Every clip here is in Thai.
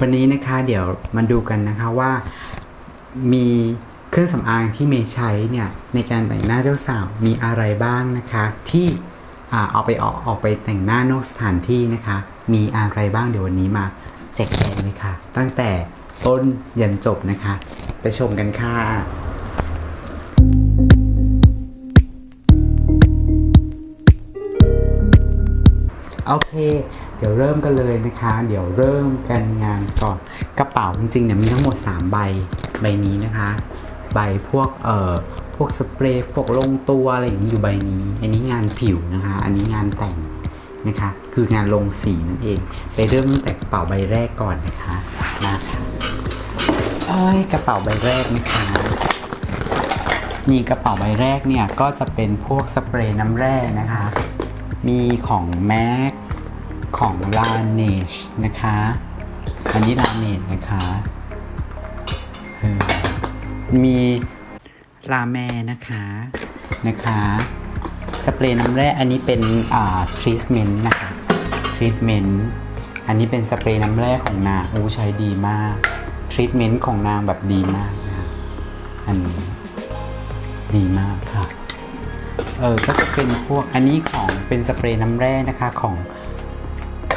วันนี้นะคะเดี๋ยวมาดูกันนะคะว่ามีเครื่องสำอางที่เมย์ใช้เนี่ยในการแต่งหน้าเจ้าสาวมีอะไรบ้างนะคะที่เอาไปออกออกไปแต่งหน้านอกสถานที่นะคะ มีอะไรบ้างเดี๋ยววันนี้มาแจกแจงเลยค่ะ ตั้งแต่ต้นยันจบนะคะ ไปชมกันค่ะโอเค เดี๋ยวเริ่มกันเลยนะคะ เดี๋ยวเริ่มกันงานก่อนกระเป๋าจริงๆเนี่ยมีทั้งหมด 3 ใบใบนี้นะคะ ใบพวกเอ่อพวกสเปรย์พวกลงตัวอะไรอย่างนี้อยู่ใบนี้ อันนี้งานผิวนะคะ อันนี้งานแต่งนะคะ คืองานลงสีนั่นเอง ไปเริ่มตั้งแต่กระเป๋าใบแรกก่อนนะคะนะคะเอ้ยกระเป๋าใบแรกนะคะนี่กระเป๋าใบแรกเนี่ยก็จะเป็นพวกสเปรย์น้ำแร่นะคะ มีของ MAC ของ Laneige นะคะ อันนี้ Laneige นะคะมีลาแมนะคะนะคะสเปรย์น้ำแร่อันนี้เป็นอ่า treatment นะคะ treatment อันนี้เป็นสเปรย์น้ำแร่ของนางอู้ใช้ดีมาก treatment ของนางแบบดีมากนะคะอันนี้ดีมากค่ะเออก็จะเป็นพวกอันนี้ของเป็นสเปรย์น้ำแร่นะคะของ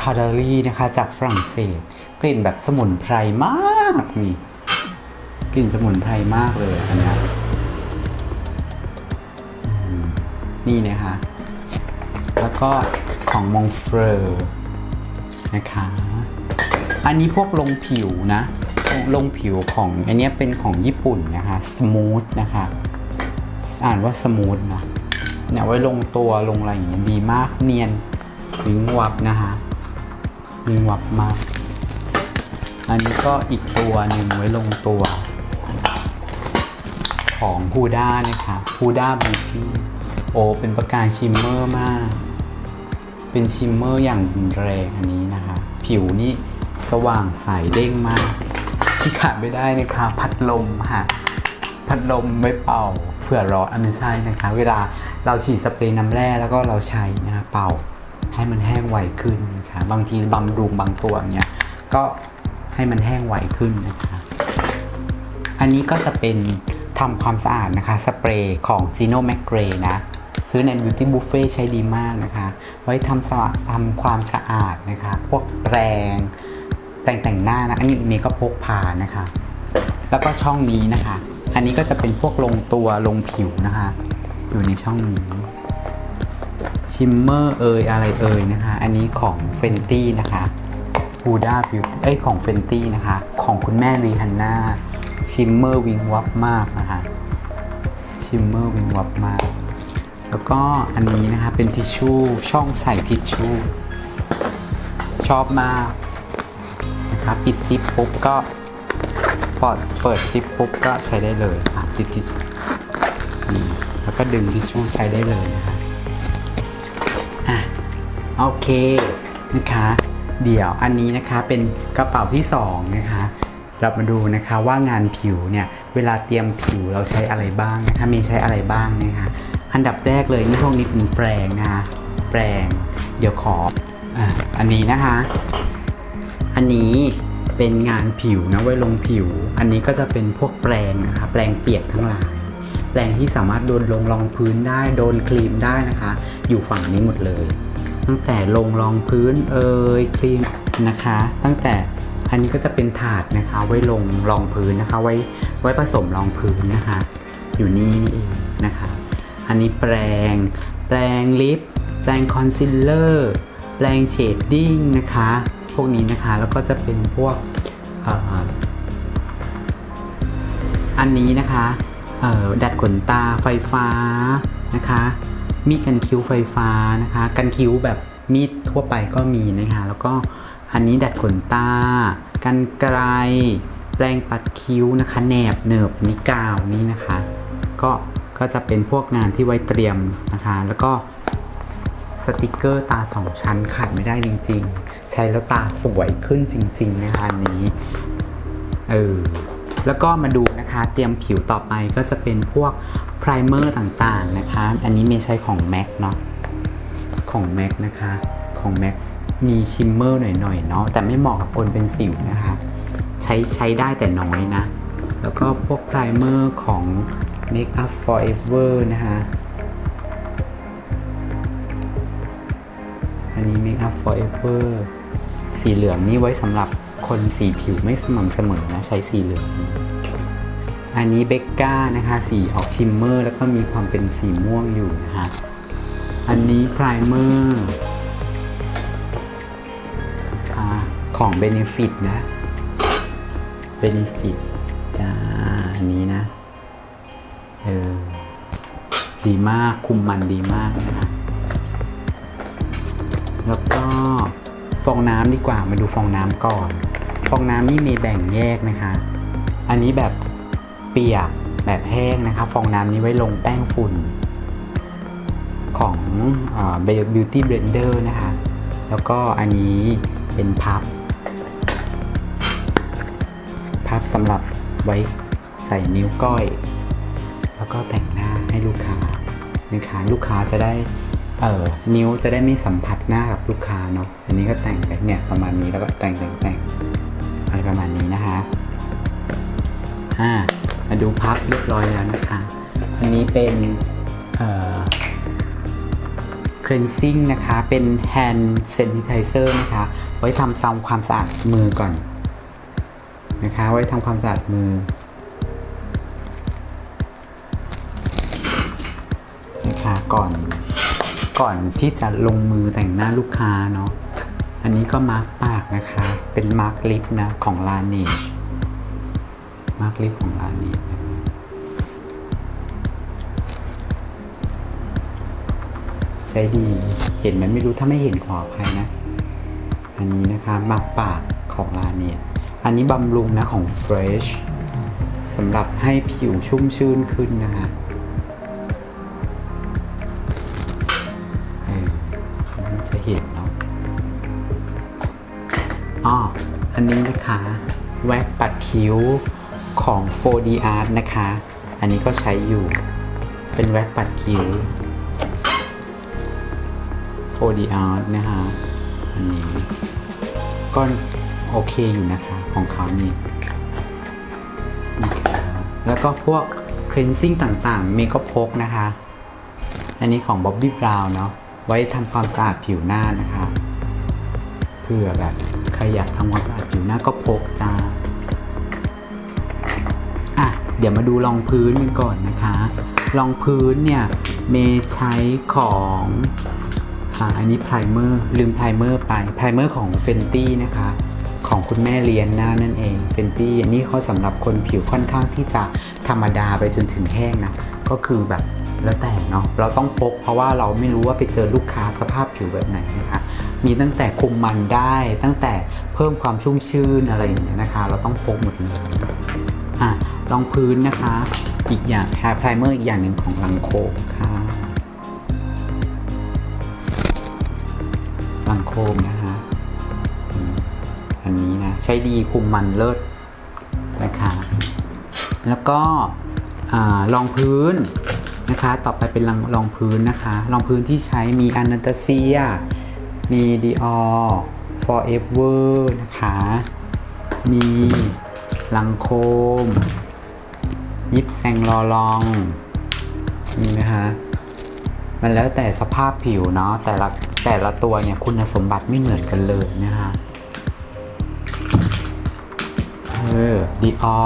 าร์ดารีนะคะ จากฝรั่งเศส กลิ่นแบบสมุนไพรมากนี่กลิ่นสมุนไพรมากเลยอันนี้นี่นะคะ แล้วก็ของมองเฟรอนะคะ อันนี้พวกลงผิวนะ ลงผิวของอันนี้เป็นของญี่ปุ่นนะคะสมูทนะคะ อ่านว่าสมูทนะเนี่ยไว้ลงตัวลงอะไรอย่างเงี้ยดีมากเนียนวิงวับนะคะ วิงวับมาก อันนี้ก็อีกตัวหนึ่งไว้ลงตัว ของฮูด้านะคะฮูด้าบิวตี้โอเป็นประกายชิมเมอร์มาก เป็นชิมเมอร์อย่างแรงอันนี้นะคะ ผิวนี่สว่างใสเด้งมาก ที่ขาดไม่ได้นะคะพัดลมค่ะ พัดลมไว้เป่าเผื่อร้อนอันไม่ใช่นะคะ เวลาเราฉีดสเปรย์น้ำแร่แล้วก็เราใช้นะคะเป่า ให้มันแห้งไวขึ้นนะคะบางทีบำรุงบางตัวเงี้ยก็ให้มันแห้งไวขึ้นนะคะอันนี้ก็จะเป็นทำความสะอาดนะคะสเปรย์ของ Gino m a c g r a y นะ ซื้อใน Beauty Buffet ใช้ดีมากนะคะ ไว้ทำสะทำความสะอาดนะคะ พวกแปรงแต่งแต่งหน้านะ อันนี้มย์ก็พกพานะคะ แล้วก็ช่องนี้นะคะ อันนี้ก็จะเป็นพวกลงตัวลงผิวนะคะ อยู่ในช่องนี้ ชิมเมอร์เอยอะไรเอยนะคะ อันนี้ของเฟนตี้นะคะฮูด้าบิวเอ้ยของเฟนตี้นะคะ ของคุณแม่รีฮันน่าชิมเมอร์วิงวับมากนะคะชิมเมอร์วิงวับมาก แล้วก็อันนี้นะคะเป็นทิชชู่ช่องใส่ทิชชู่ชอบมากนะคะปิดซิปปุ๊บก็พอเปิดซิปปุ๊บก็ใช้ได้เลยค่ะซิปทิชชู่นี่แล้วก็ดึงทิชชู่ใช้ได้เลยนะคะ อะโอเคนะคะ เดี๋ยวอันนี้นะคะเป็นกระเป๋าที่สองนะคะเรามาดูนะคะว่างานผิวเนี่ยเวลาเตรียมผิวเราใช้อะไรบ้างนะคะมีใช้อะไรบ้างนะคะอันดับแรกเลยนี่พวกนี้เป็นแปรงนะคะแปรงเดี๋ยวขอออันนี้นะคะ อันนี้เป็นงานผิวนะไว้ลงผิว อันนี้ก็จะเป็นพวกแปรงนะคะแปรงเปียกทั้งหลาย แปรงที่สามารถโดนลงรองพื้นได้โดนครีมได้นะคะ อยู่ฝั่งนี้หมดเลย ตั้งแต่ลงรองพื้นเอ่ยครีมนะคะ ตั้งแต่อันนี้ก็จะเป็นถาดนะคะ ไว้ลงรองพื้นนะคะ ไว้ไว้ผสมรองพื้นนะคะ อยู่นี่นี่เองนะคะ อันนี้แปรงแปรงลิปแปรงคอนซีลเลอร์แปรงเชดดิ้งนะคะ พวกนี้นะคะแล้วก็จะเป็นพวกอ,อันนี้นะคะ ดัดขนตาไฟฟ้านะคะมีดกันคิ้วไฟฟ้านะคะกันคิ้วแบบมีดทั่วไปก็มีนะคะแล้วก็อันนี้ดัดขนตากันไกลแปรงปัดคิ้วนะคะแหนบเนิบนิกาวนี่นะคะก็ก็จะเป็นพวกงานที่ไว้เตรียมนะคะแล้วก็สติกเกอร์ตาสองชั้นขาดไม่ได้จริง ๆ ใช้แล้วตาสวยขึ้นจริง ๆ นะคะอันนี้เออ แล้วก็มาดูนะคะเตรียมผิวต่อไปก็จะเป็นพวกไพรเมอร์ต่างๆนะคะ อันนี้เมย์ใช้ของ MAC เนาะของ MAC นะคะของ MAC มีชิมเมอร์หน่อยๆเนาะแต่ไม่เหมาะกับคนเป็นสิวนะคะ ใช้ใช้ได้แต่น้อยนะ แล้วก็พวกไพรเมอร์ของ Make Up Forever นะคะอันนี้ Make Up Forever สีเหลืองนี่ไว้สำหรับ คนสีผิวไม่สม่ำเสมอนะใช้สีเหลือง อันนี้เบกก้านะคะ สีออกชิมเมอร์ แล้วก็มีความเป็นสีม่วงอยู่นะคะ อันนี้ไพรเมอร์ของ Benefit นะ Benefit จ้า อันนี้นะ เออ ดีมาก คุมมันดีมากนะคะ แล้วก็ฟองน้ำดีกว่า มาดูฟองน้ำก่อน ฟองน้ำนี่มีแบ่งแยกนะคะ อันนี้แบบเปียกแบบแห้งนะคะ ฟองน้ำนี้ไว้ลงแป้งฝุ่น ของเบลบิวตี้เบลนเดอร์นะคะ แล้วก็อันนี้เป็นพับ พับสำหรับไว้ใส่นิ้วก้อย แล้วก็แต่งหน้าให้ลูกค้านะคะลูกค้าจะได้เออนิ้วจะได้ไม่สัมผัสหน้ากับลูกค้าเนาะอันนี้ก็แต่งแบบเนี่ยประมาณนี้แล้วก็แต่งแต่งแต่ง อะไรประมาณนี้นะคะอ่ามาดูพับเรียบร้อยแล้วนะคะอันนี้เป็นเอ่อ cleansing นะคะ เป็น hand sanitizer นะคะ ไว้ทำทำความสะอาดมือก่อน นะคะ ไว้ทำความสะอาดมือนะคะก่อนก่อนที่จะลงมือแต่งหน้าลูกค้าเนาะ อันนี้ก็มาร์กปากนะคะ เป็นมาร์กลิปนะ ของลาเนชมาร์กลิปของลาเนชใช้ดี เห็นไหมไม่รู้ถ้าไม่เห็นขออภัยนะ อันนี้นะคะมาร์กปากของลาเนชอันนี้บำรุงนะของ Fresh สำหรับให้ผิวชุ่มชื่นขึ้นนะคะจะเห็น อ๋ออันนี้นะคะแว็กปัดคิ้วของ 4D Art นะคะ อันนี้ก็ใช้อยู่ เป็นแว็กปัดคิ้ว 4D Art นะคะ อันนี้ ก็โอเคอยู่นะคะของเขานี่นะคะแล้วก็พวก cleansing ต่างๆ เมก็พกนะคะ อันนี้ของ Bobbi Brown เนาะ ไว้ทำความสะอาดผิวหน้านะคะเผื่อแบบ รอยากทำความสะอาดผิวหน้าก็พกจ้าอะเดี๋ยวมาดูรองพื้นกันก่อนนะคะรองพื้นเนี่ยเมย์ใช้ของอันนี้ไพรเมอร์ลืมไพรเมอร์ไปไพรเมอร์ของเฟนตี้นะคะของคุณแม่เลียนหน้านั่นเองเฟนตี้อันนี้เขาสำหรับคนผิวค่อนข้างที่จะธรรมดาไปจนถึงแห้งนะก็คือแบบแล้วแต่เนาะเราต้องพกเพราะว่าเราไม่รู้ว่าไปเจอลูกค้าสภาพผิวแบบไหนนะคะ มีตั้งแต่คุมมันได้ ตั้งแต่เพิ่มความชุ่มชื่นอะไรอย่างเงี้ยนะคะ เราต้องพกหมดเลยอะรองพื้นนะคะ อีกอย่างแฮร์ไพรเมอร์อีกอย่างหนึ่งของลังโคค่ะลังโคมนะคะอันนี้นะ ใช้ดีคุมมันเลิศนะคะแล้วก็รองพื้นนะคะ ต่อไปเป็นรองพื้นนะคะ รองพื้นที่ใช้มีอนาตาเซีย มีดีอ forever นะคะ มีลังโคม ยิปแซงลอลองนี่นะคะ มันแล้วแต่สภาพผิวเนาะ แต่ละแต่ละตัวเนี่ยคุณสมบัติไม่เหมือนกันเลยนะคะเออดีออ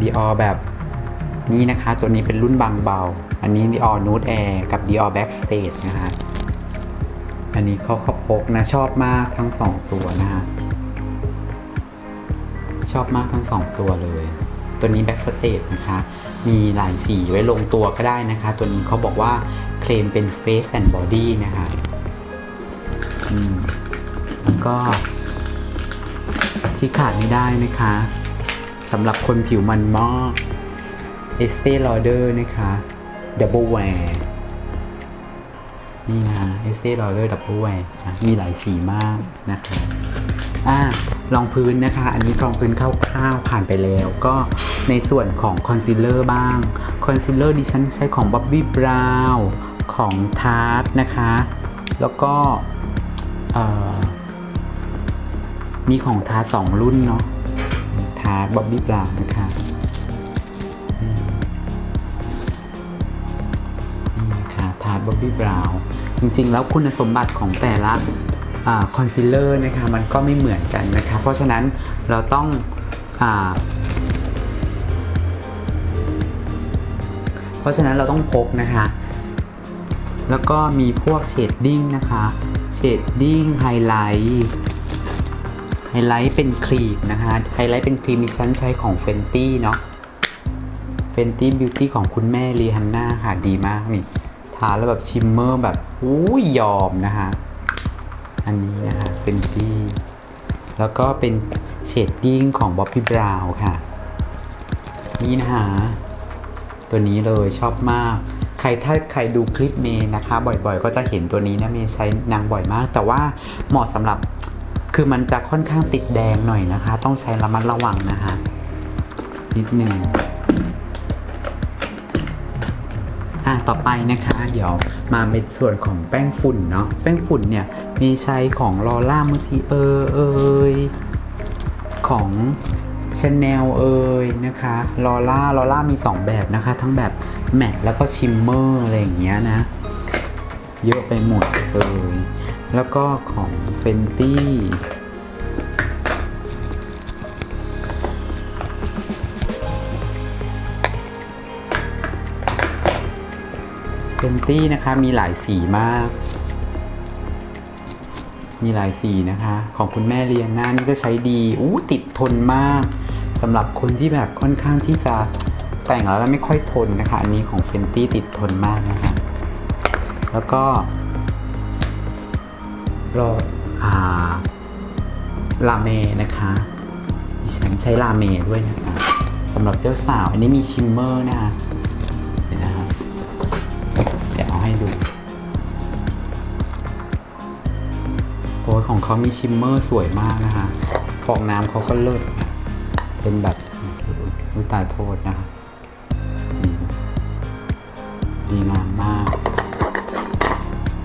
ดีออแบบนี้นะคะ ตัวนี้เป็นรุ่นบางเบา อันนี้ดีออนูดแอร์กับดีออแบ็กสเตจนะคะ อันนี้เขาเขาพกนะชอบมากทั้งสองตัวนะคะชอบมากทั้งสองตัวเลย ตัวนี้แบ็กสเตจนะคะ มีหลายสีไว้ลงตัวก็ได้นะคะ ตัวนี้เขาบอกว่าเคลมเป็น Face and Body นะคะอืมแล้วก็ที่ขาดไม่ได้นะคะสำหรับคนผิวมันมาก Estee Lauder นะคะ Double Wear นี่นะ Estee Lauder Double Wear นะมีหลายสีมากนะคะอ่ารองพื้นนะคะ อันนี้รองพื้นคร่าวๆผ่านไปแล้ว ก็ในส่วนของคอนซีลเลอร์บ้างคอนซีลเลอร์ดิฉันใช้ของ Bobbi Brown ของ Tarte นะคะ แล้วก็มีของทาสองรุ่นเนาะทาบ๊อบบี้บราวน์นะคะนี่นะคะทาบ๊อบบี้บราวน์ จริงๆ แล้วคุณสมบัติของแต่ละคอนซีลเลอร์นะคะมันก็ไม่เหมือนกันนะคะ เพราะฉะนั้นเราต้องอเพราะฉะนั้นเราต้องพกนะคะ แล้วก็มีพวกเชดดิ้งนะคะเชดดิ้งไฮไลท์ไฮไลท์เป็นครีมนะคะ ไฮไลท์เป็นครีมที่ฉันใช้ของ Fenty เนาะ Fenty Beauty ของคุณแม่รีฮันน่าค่ะ ดีมากนี่ ทาแล้วแบบชิมเมอร์แบบอู้ยยอมนะคะอันนี้นะคะ Fenty แล้วก็เป็นเชดดิ้งของ Bobbi Brown ค่ะ นี่นะคะตัวนี้เลยชอบมาก ใครถ้าใครดูคลิปเมย์นะคะ บ่อยๆ ก็จะเห็นตัวนี้นะเมย์ใช้นางบ่อยมาก แต่ว่าเหมาะสำหรับคือมันจะค่อนข้างติดแดงหน่อยนะคะ ต้องใช้ระมัดระวังนะคะ นิดหนึ่ง ต่อไปนะคะ เดี๋ยวมาเป็นส่วนของแป้งฝุ่นเนาะแป้งฝุ่นเนี่ยมีใช้ของลอร่ามูซีเออเอยของชาแนลเอยนะคะลอร่าลอร่ามี 2 แบบนะคะ ทั้งแบบแมตแล้วก็ชิมเมอร์อะไรอย่างเงี้ยนะ เยอะไปหมดเลย แล้วก็ของเฟนตี้ เฟนตี้นะคะมีหลายสีมาก มีหลายสีนะคะ ของคุณแม่เรียนหน้านี่ก็ใช้ดีอู้ติดทนมากสำหรับคนที่แบบค่อนข้างที่จะแต่งแล้วแล้วไม่ค่อยทนนะคะ อันนี้ของเฟนตี้ติดทนมากนะคะแล้วก็รออ่าลาเมนะคะดิฉันใช้ลาเมด้วยนะคะสำหรับเจ้าสาวอันนี้มีชิมเมอร์นะคะ ของเขามีชิมเมอร์สวยมากนะคะ ฟองน้ำเขาก็เลิศเป็นแบบอุ้ยตายโทษนะคะดีงามมาก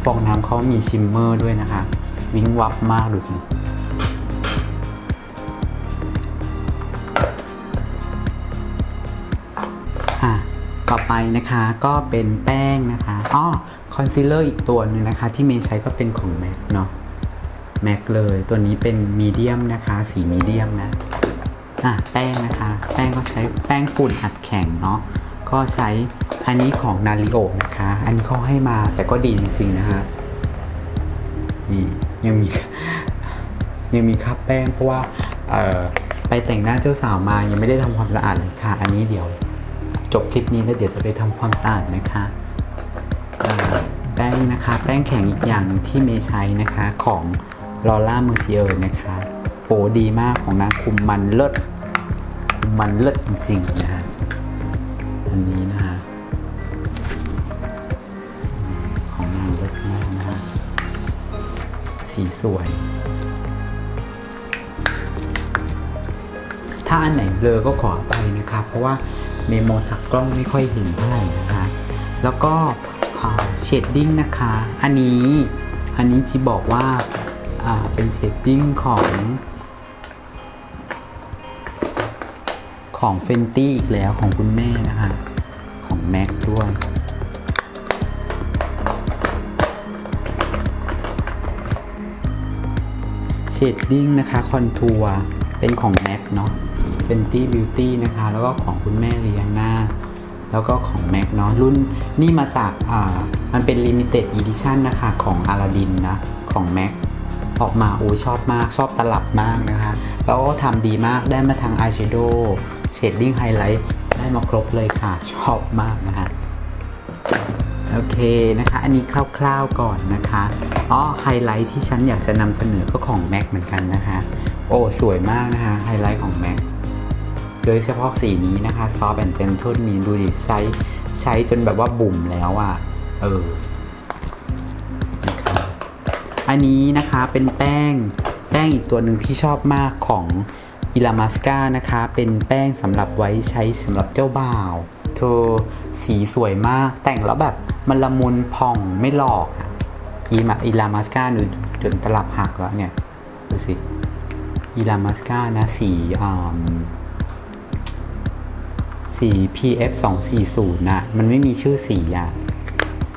ฟองน้ำเขามีชิมเมอร์ด้วยนะคะ วิ้งวับมากดูสิอะต่อไปนะคะก็เป็นแป้งนะคะอ้อคอนซีลเลอร์อีกตัวหนึ่งนะคะ ที่เมย์ใช้ก็เป็นของ MAC เนาะ MAC เลย ตัวนี้เป็นมีเดียมนะคะ สีมีเดียมนะอะแป้งนะคะ แป้งก็ใช้แป้งฝุ่นอัดแข็งเนาะก็ใช้อันนี้ของนาริโอนะคะ อันนี้เขาให้มาแต่ก็ดีจริงๆนะคะนี่ยังมียังมีคราบแป้งเพราะว่าเออไปแต่งหน้าเจ้าสาวมายังไม่ได้ทำความสะอาดเลยค่ะ อันนี้เดี๋ยวจบคลิปนี้แล้วเดี๋ยวจะไปทำความสะอาดนะคะแป้งนะคะ แป้งแข็งอีกอย่างหนึ่งที่เมย์ใช้นะคะของ ลอร่ามือเซียร์นะคะโอ้ดีมากของนางคุมมันเลิศคุมมันเลิศจริงๆนะฮะอันนี้นะคะของนางเลิศมากนะคะสีสวย ถ้าอันไหนเบลอก็ขอไปนะคะเพราะว่าเมโมจากกล้องไม่ค่อยเห็นเท่าไหร่นะคะแล้วก็เชดดิ้งนะคะ อันนี้ อันนี้จีบอกว่า เป็นเชดดิ้งของของเฟนตี้อีกแล้วของคุณแม่นะคะ ของแม็กด้วย เชดดิ้งนะคะคอนทัวร์เป็นของ MAC เนาะ Fenty Beauty นะคะ แล้วก็ของคุณแม่เรียนนาแล้วก็ของ MAC เนาะรุ่นนี่มาจากอ่ามันเป็น Limited Edition นะคะ ของ Aladdin นะ ของ MAC ออกมาโอ้ชอบมากชอบตลับมากนะคะ แล้วก็ทำดีมากได้มาทาง Eyeshadow Shading Highlight ได้มาครบเลยค่ะ ชอบมากนะคะโอเคนะคะ อันนี้คร่าวๆก่อนนะคะอ๋อไฮไลท์ที่ฉันอยากจะนำเสนอก็ของ MAC เหมือนกันนะคะ โอ้ สวยมากนะคะไฮไลท์ของ MAC โดยเฉพาะสีนี้นะคะ Soft and Gentle นี้ดูดิใช้ใช้จนแบบว่าบุ่มแล้วอะ่ะ เออ อันนี้นะคะเป็นแป้งแป้งอีกตัวหนึ่งที่ชอบมากของอิลามาสกานะคะ เป็นแป้งสำหรับไว้ใช้สำหรับเจ้าบ่าวเธอสีสวยมากแต่งแล้วแบบมันละมุนผ่องไม่หลอกอีมาอีลามัสกาหนูจนตลับหักแล้วเนี่ยดูสิอีลามัสกานะสีอ่าสี PF 2 4 0นะมันไม่มีชื่อสีอะ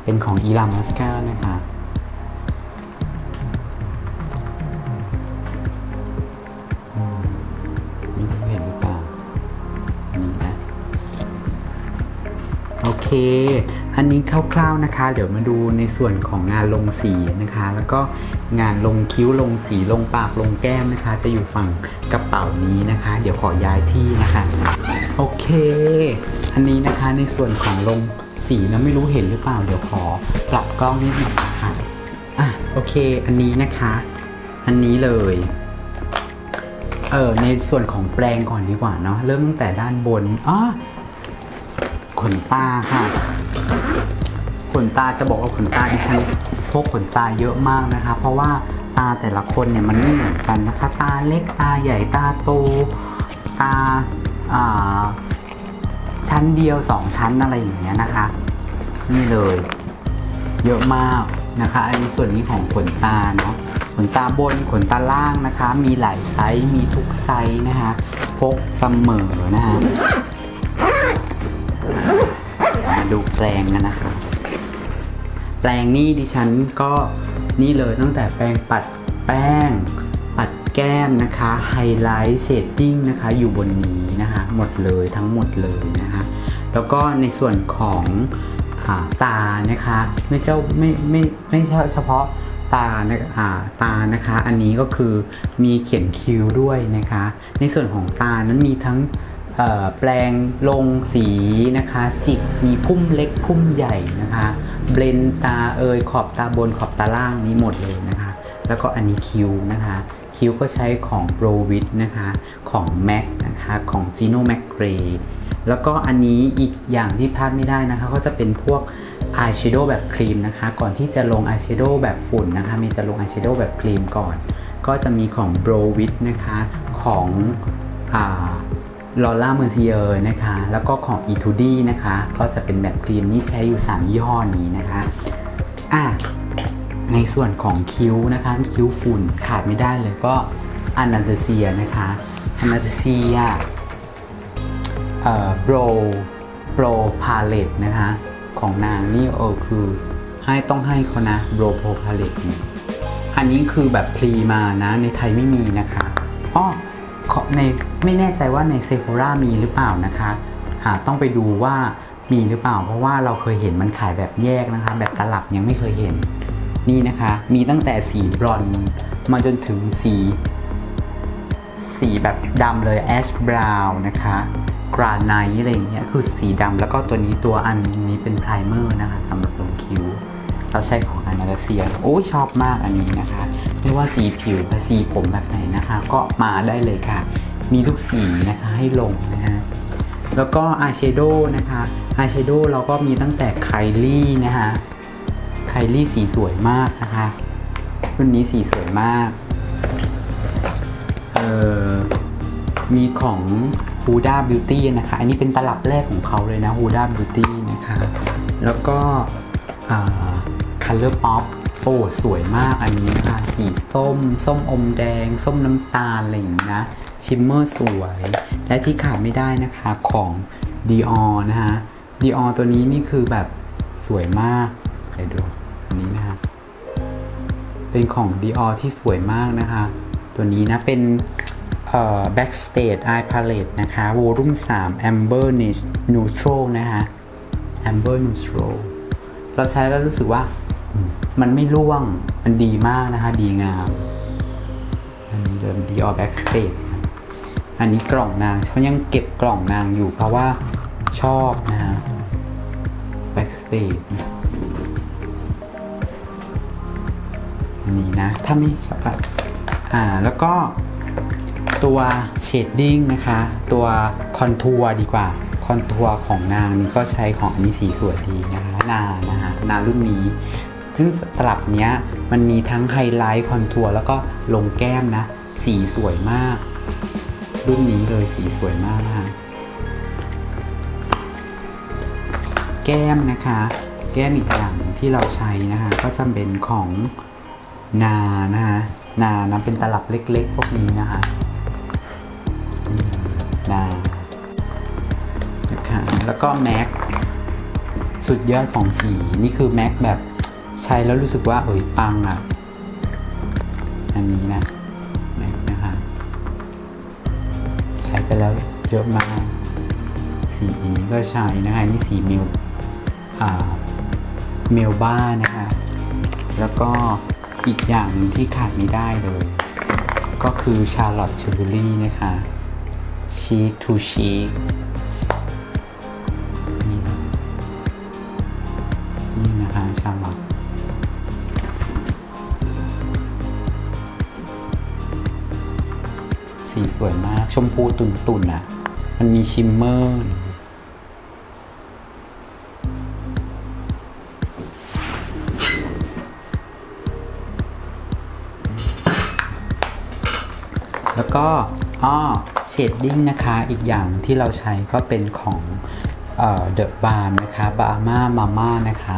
เป็นของอีลามัสกานะคะ เค อันนี้คร่าวๆนะคะ เดี๋ยวมาดูในส่วนของงานลงสีนะคะ แล้วก็งานลงคิ้วลงสีลงปากลงแก้มนะคะ จะอยู่ฝั่งกระเป๋านี้นะคะ เดี๋ยวขอย้ายที่นะคะ โอเค อันนี้นะคะในส่วนของลงสีนะไม่รู้เห็นหรือเปล่า เดี๋ยวขอปรับกล้องนิดหน่อยนะคะอะโอเค อันนี้นะคะ อันนี้เลยเออในส่วนของแปลงก่อนดีกว่าเนาะเริ่มตั้งแต่ด้านบนอ๋อ ขนตาค่ะ ขนตาจะบอกว่าขนตาดิฉันพกขนตาเยอะมากนะคะ เพราะว่าตาแต่ละคนเนี่ยมันไม่เหมือนกันนะคะ ตาเล็กตาใหญ่ตาโตตาอ่าชั้นเดียวสองชั้นอะไรอย่างเงี้ยนะคะ นี่เลย เยอะมากนะคะ อันนี้ส่วนนี้ของขนตาเนาะขนตาบนขนตาล่างนะคะ มีหลายไซส์มีทุกไซส์นะคะ พกเสมอนะคะ ดูแปลงกันนะคะ แปลงนี่ดิฉันก็นี่เลยตั้งแต่แปรงปัดแป้ง ปัดแก้มนะคะไฮไลท์เชดดิ้งนะคะอยู่บนนี้นะคะหมดเลยทั้งหมดเลยนะคะแล้วก็ในส่วนของาตานะคะไม่ใช่ไม่ไม่ไม่ใช่เฉพาะตานะอ่าตานะคะ อันนี้ก็คือมีเขียนคิ้วด้วยนะคะ ในส่วนของตานั้นมีทั้ง แปลงลงสีนะคะ จิกมีพุ่มเล็กพุ่มใหญ่นะคะ เบลนตาเอยขอบตาบนขอบตาล่างนี้หมดเลยนะคะ แล้วก็อันนี้คิ้วนะคะ คิ้วก็ใช้ของ b r o w i t นะคะ ของ MAC นะคะ ของ Gino Mac Gray แล้วก็อันนี้อีกอย่างที่พลาดไม่ได้นะคะ ก็จะเป็นพวกอายแชโดว์แบบครีมนะคะ ก่อนที่จะลงอายแชโดว์แบบฝุ่นนะคะ มีจะลงอายแชโดว์แบบครีมก่อน ก็จะมีของ b r o w i t นะคะ ของอ่า ลอร่าเมอร์เซียร์นะคะ แล้วก็ของ e 2 d นะคะ ก็จะเป็นแบบครีมนี่ใช้อยู่ 3 ยี่ห้อนี้นะคะอะในส่วนของคิ้วนะคะ คิ้วฝุ่นขาดไม่ได้เลยก็อนันตเซียนะคะอนันตเซียเอ่อโปรโปรพาเลตนะคะ ของนางนี่เออคือให้ต้องให้เขานะโปรโปรพาเลตเนี่ยอันนี้คือแบบพรีมานะในไทยไม่มีนะคะอ้อ ในไม่แน่ใจว่าในเซฟ h ร่ามีหรือเปล่านะคะอ่าต้องไปดูว่ามีหรือเปล่า เพราะว่าเราเคยเห็นมันขายแบบแยกนะคะ แบบตลับยังไม่เคยเห็น นี่นะคะ มีตั้งแต่สีบรอนมาจนถึงสี สีแบบดำเลยแอชบราวน์นะคะกราไนท์อะไรอย่างเงี้ยคือสีดำแล้วก็ตัวนี้ตัวอันนี้เป็นไพรเมอร์นะคะสำหรับลงคิ้ว เราใช้ของอนาตาเซีย โอ้ยชอบมากอันนี้นะคะ ไม่ว่าสีผิวกับสีผมแบบไหนนะคะ ก็มาได้เลยค่ะ มีทุกสีนะคะให้ลงนะฮะแล้วก็อายแชโดว์นะคะอายแชโดว์เราก็มีตั้งแต่ไคลี่นะคะไคลี่สีสวยมากนะคะรุ่นนี้สีสวยมากเอ่อมีของ Huda Beauty นะคะ อันนี้เป็นตลับแรกของเขาเลยนะ Huda Beauty นะคะ แล้วก็ Color Pop โอ้สวยมากอันนี้นะคะสีส้ม ส้มอมแดง ส้มน้ำตาลอะไรอย่างนี้นะ ชิมเมอร์สวย และที่ขาดไม่ได้นะคะของ Dior นะคะ Dior ตัวนี้นี่คือแบบสวยมากเดี๋ยวดูอันนี้นะคะ เป็นของ Dior ที่สวยมากนะคะ ตัวนี้นะเป็นเอ่อ Backstage Eye Palette นะคะ Volume 3 Amber Neutral นะคะ Amber Neutral เราใช้แล้วรู้สึกว่า มันไม่ร่วง มันดีมากนะคะ ดีงาม อันนี้เดิม Dior Backstage อันนี้กล่องนางเขายังเก็บกล่องนางอยู่เพราะว่าชอบนะฮะ Backstage อันนี้นะ ถ้าไม่ชอบอ่า แล้วก็ตัวเชดดิ้งนะคะ ตัวคอนทัวร์ดีกว่าคอนทัวร์ของนางนี่ก็ใช้ของนี้สีสวยดีนะคะนานะคะนารุ่นนี้ ซึ่งตลับเนี้ยมันมีทั้งไฮไลท์คอนทัวร์แล้วก็ลงแก้มนะ สีสวยมาก รุ่นนี้เลยสีสวยมากนะคะแก้มนะคะ แก้มอีกอย่างที่เราใช้นะคะ ก็จะเป็นของนานะคะนานะเป็นตลับเล็กๆ พวกนี้นะคะนานะคะแล้วก็แม็กสุดยอดของสี นี่คือแม็กแบบ ใช้แล้วรู้สึกว่าเอ้ยปังอะ อันนี้นะนะคะใช้ไปแล้วเยอะมาก สีนี้ก็ใช้นะคะนี่สีมิลอ่าเมลบ้านะคะ แล้วก็อีกอย่างนึงที่ขาดไม่ได้เลย ก็คือชาร์ลอตเชอร์รี่นะคะชีคทูชีค สวยมาก ชมพูตุ่นๆน่ะมันมีชิมเมอร์ แล้วก็อ้อเชดดิ้งนะคะ อีกอย่างที่เราใช้ก็เป็นของเดอะบาร์นะคะบาร์มามาม่านะคะ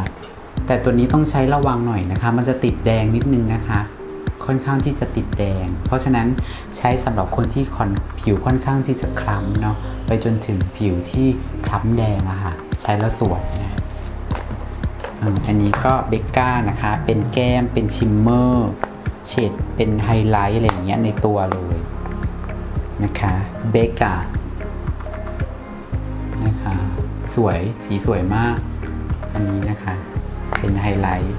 แต่ตัวนี้ต้องใช้ระวังหน่อยนะคะ มันจะติดแดงนิดนึงนะคะ ค่อนข้างที่จะติดแดง เพราะฉะนั้นใช้สำหรับคนที่คอนผิวค่อนข้างที่จะคล้ำเนาะไปจนถึงผิวที่คล้ำแดงอะค่ะใช้แล้วสวยนะอันนี้ก็เบกก้านะคะ เป็นแก้มเป็นชิมเมอร์เฉดเป็นไฮไลท์อะไรอย่างเงี้ยในตัวเลยนะคะเบกก้านะคะสวยสีสวยมาก อันนี้นะคะเป็นไฮไลท์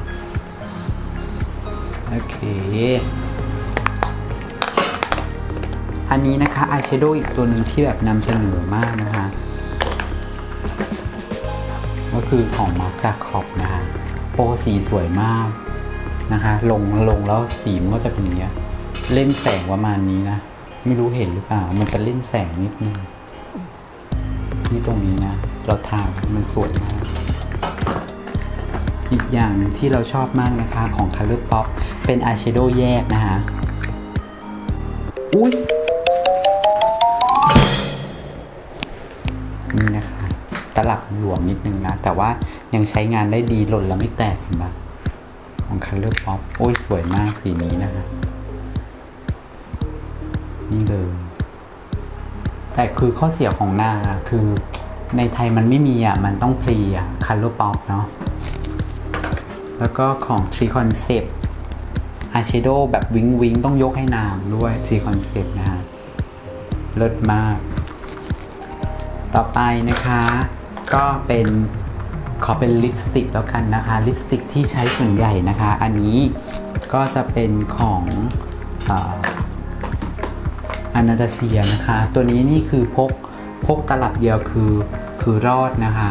โอเค อันนี้นะคะอายแชโดว์อีกตัวหนึ่งที่แบบนำเสนอมากนะคะ ก็คือของมาร์คจากขอบนะคะโปสีสวยมากนะคะ ลงลงแล้วสีมันก็จะเป็นอย่างเงี้ยเล่นแสงประมาณนี้นะ ไม่รู้เห็นหรือเปล่า มันจะเล่นแสงนิดนึงที่ตรงนี้นะ เราทามันสวยมากอีกอย่างหนึ่งที่เราชอบมากนะคะของ Color Pop เป็นอายแชโดว์แยกนะคะอุ้ยนี่นะคะตลับหลวมนิดนึงนะ แต่ว่ายังใช้งานได้ดีหล่นแล้วไม่แตกเห็นปะของ Color Pop โอ้ยสวยมากสีนี้นะคะ นี่เลย แต่คือข้อเสียของนาคือในไทยมันไม่มีอะ มันต้องพรีอะ Color Pop เนาะแล้วก็ของทรีคอนเซป Tree Concept Eyeshadow แบบวิงวิงต้องยกให้นางด้วย Tree Concept นะฮะเลิศมาก ต่อไปนะคะ ก็เป็นขอเป็นลิปสติกแล้วกันนะคะ ลิปสติกที่ใช้ส่วนใหญ่นะคะ อันนี้ก็จะเป็นของอานาตาเซียนะคะ ตัวนี้นี่คือพกพกตลับเดียวคือคือรอดนะคะ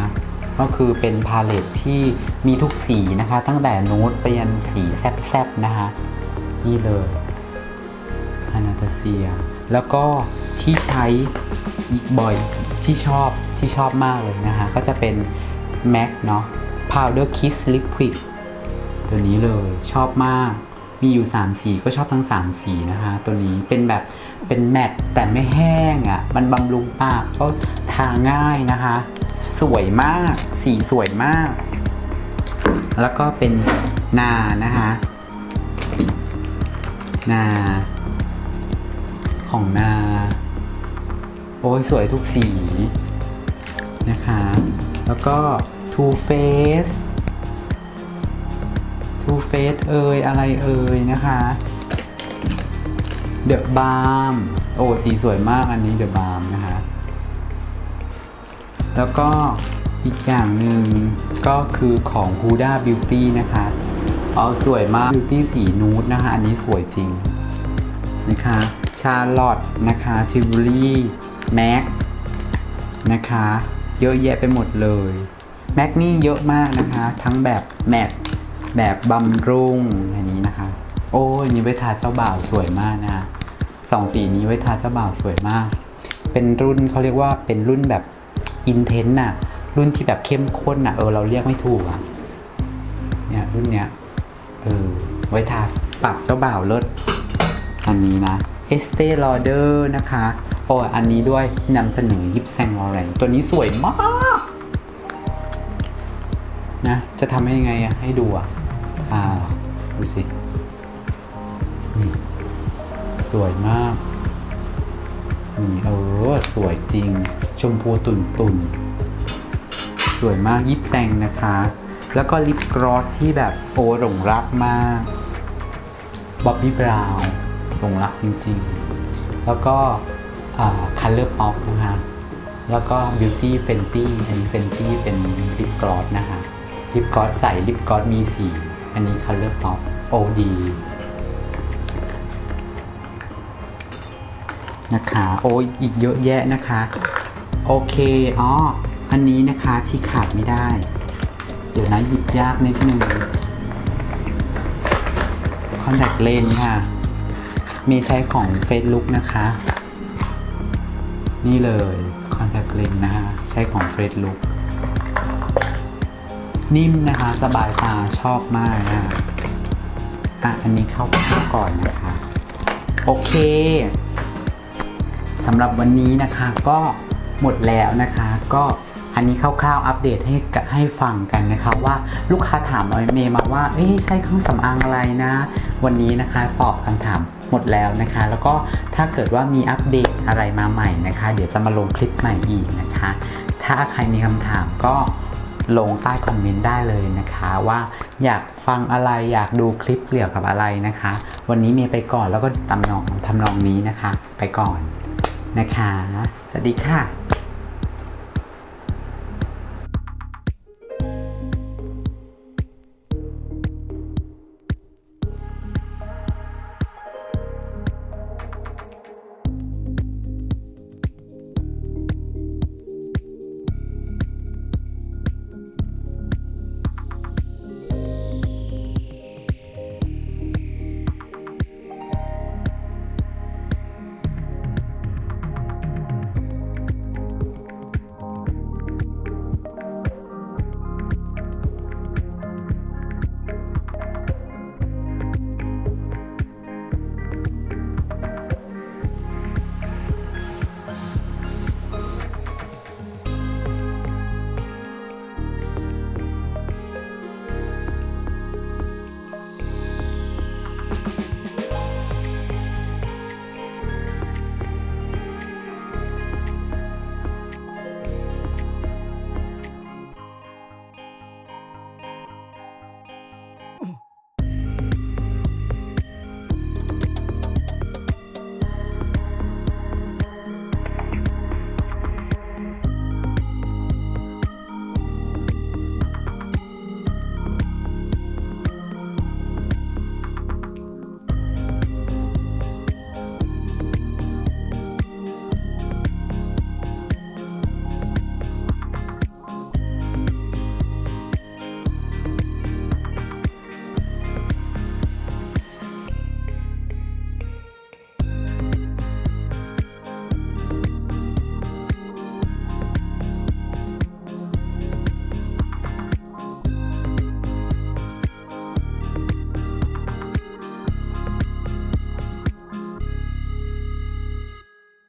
ก็คือเป็นพาเลตที่มีทุกสีนะคะ ตั้งแต่นูดไปยันสีแซบๆนะคะนี่เลยอนาตาเซีย แล้วก็ที่ใช้อีกบ่อยที่ชอบที่ชอบมากเลยนะคะ ก็จะเป็น MAC เนาะ Powder Kiss Liquid ตัวนี้เลยชอบมากมีอยู่ 3 สีก็ชอบทั้ง 3 สีนะคะ ตัวนี้เป็นแบบเป็นแมตต์แต่ไม่แห้งอะ่ะ มันบำรุงปากก็ทาง่ายนะคะ สวยมาก สีสวยมาก แล้วก็เป็นนานะคะนา ของนา โอ้ยสวยทุกสีนะคะ แล้วก็ Too Faced Too Faced เอ่ยอะไรเอ่ยนะคะ The Balm โอ้สีสวยมากอันนี้ The Balm นะคะ แล้วก็อีกอย่างหนึ่งก็คือของ Huda Beauty นะคะ เอาสวยมาก Beauty สีนูดนะคะ อันนี้สวยจริงนะคะ ชาร์ลอตนะคะทิวลี่แม็กนะคะ เยอะแยะไปหมดเลยแม็กนี่เยอะมากนะคะ ทั้งแบบแมทแบบบำรุงอันนี้นะคะ โอ้ยนี่ไว้ทาเจ้าบ่าวสวยมากนะคะสองสีนี้ไว้ทาเจ้าบ่าวสวยมาก เป็นรุ่นเขาเรียกว่าเป็นรุ่นแบบ อินเทนน่ะ รุ่นที่แบบเข้มข้นน่ะ เออ เราเรียกไม่ถูกอะ เนี่ย รุ่นเนี้ย เออ ไว้ทาปากเจ้าบ่าวเลิศอันนี้นะ Estee Lauder นะคะ โอ้ยอันนี้ด้วยนำเสนอยิปแซงลอแรงตัวนี้สวยมากนะ จะทำให้ยังไงอะให้ดูอะทาดูสินี่สวยมากนี่เออ สวยจริง ชมพูตุ่นตุ่นๆสวยมากยิบแซงนะคะ แล้วก็ลิปกรอสที่แบบโอ้หลงรักมากบ๊อบบี้บราวน์หลงรักจริงๆ แล้วก็คัลเลอร์ป๊อปนะคะแล้วก็ Beauty Fenty อันนี้ Fenty เป็นลิปกลอสนะคะลิปกลอสใส่ลิปกลอสมีสี อันนี้ Color Pop โอดีนะคะ โอ้ยอีกเยอะแยะนะคะ โอเค อ๋อ อันนี้นะคะที่ขาดไม่ได้ เดี๋ยวนะหยิบยากนิดนึงคอนแทคเลนส์ค่ะ มีใช้ของ Facebook นะคะ นี่เลยคอนแทคเลนนะคะใช้ของ Facebook นิ่มนะคะสบายตาชอบมากนะะอะ อันนี้เข้าข้าก่อนนะคะ โอเคสำหรับวันนี้นะคะก็ หมดแล้วนะคะ ก็อันนี้คร่าวๆอัปเดตให้ให้ฟังกันนะคะว่าลูกค้าถามเมย์มาว่าเอ้ยใช้เครื่องสำอางอะไรนะ วันนี้นะคะตอบคำถามหมดแล้วนะคะ แล้วก็ถ้าเกิดว่ามีอัปเดตอะไรมาใหม่นะคะ เดี๋ยวจะมาลงคลิปใหม่อีกนะคะ ถ้าใครมีคำถามก็ลงใต้คอมเมนต์ได้เลยนะคะว่าอยากฟังอะไรอยากดูคลิปเกี่ยวกับอะไรนะคะ วันนี้เมย์ไปก่อนแล้วก็ตำนองทำนองนี้นะคะ ไปก่อนนะคะ สวัสดีค่ะ